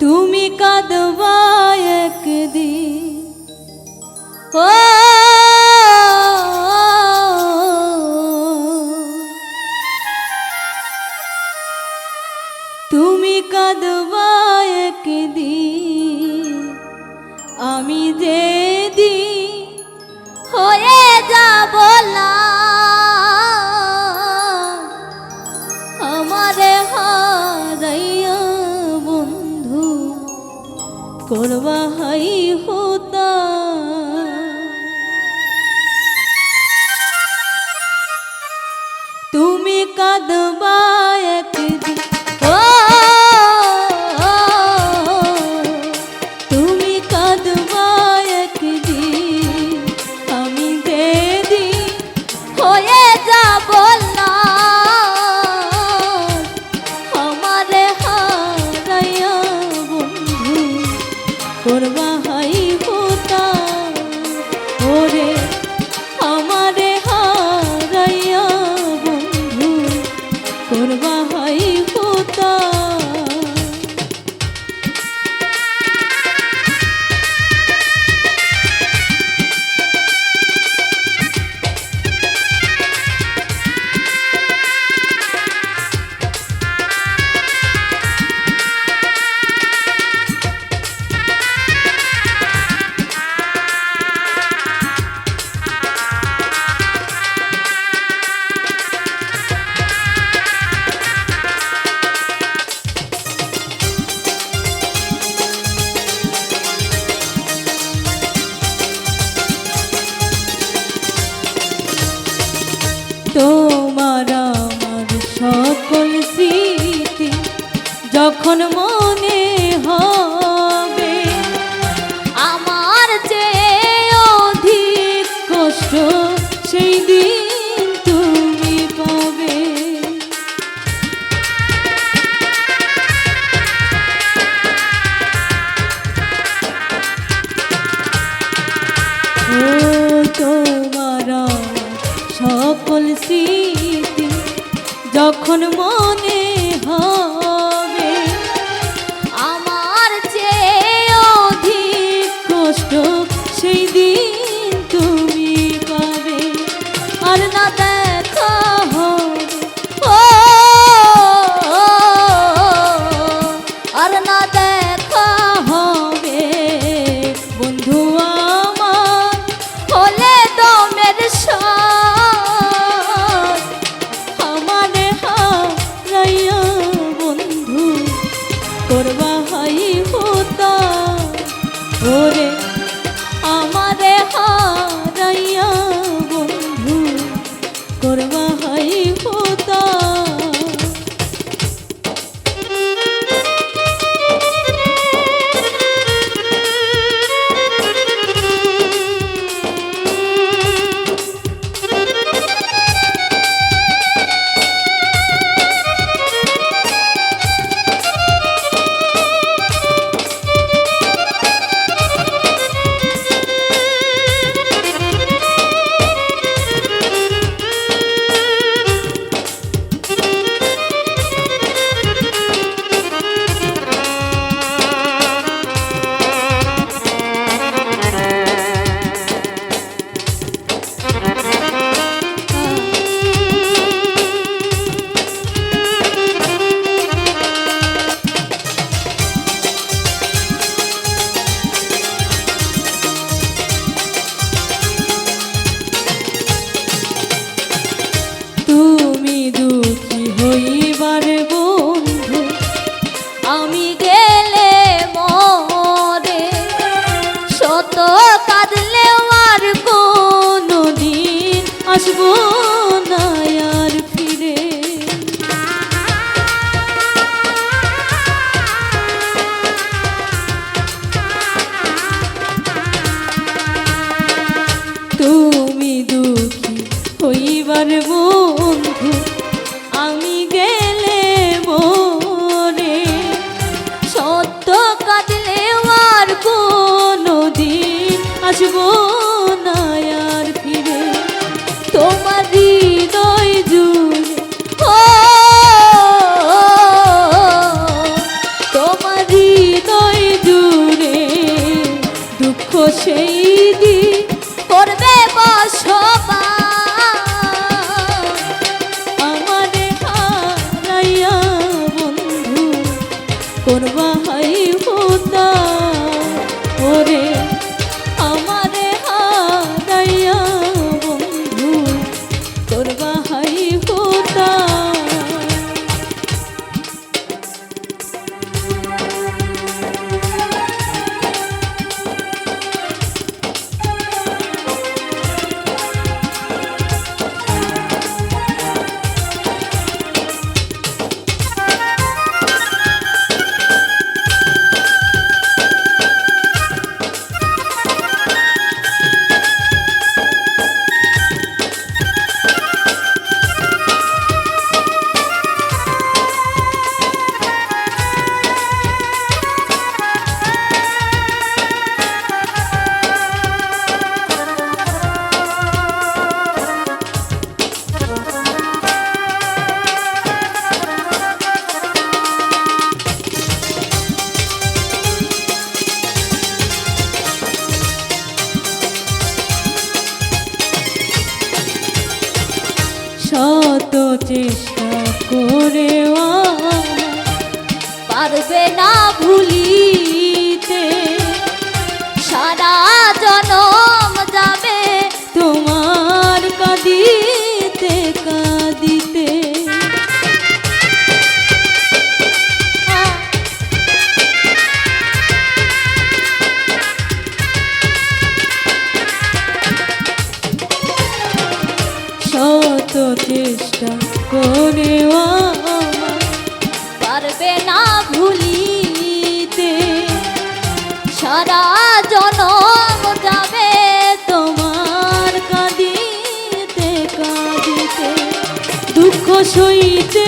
তুমি কাদবায়ক দি ও তুমি কাদবায়ক দি আমি যে দি হয়ে যাব না परवाही होता তুমি একদিন। তোমার আমার সকল স্মৃতি যখন মন যখন মনে হয় Abonnez-vous. পারবে না ভুলি। সারা যাবে তোমার দুঃখ সইতে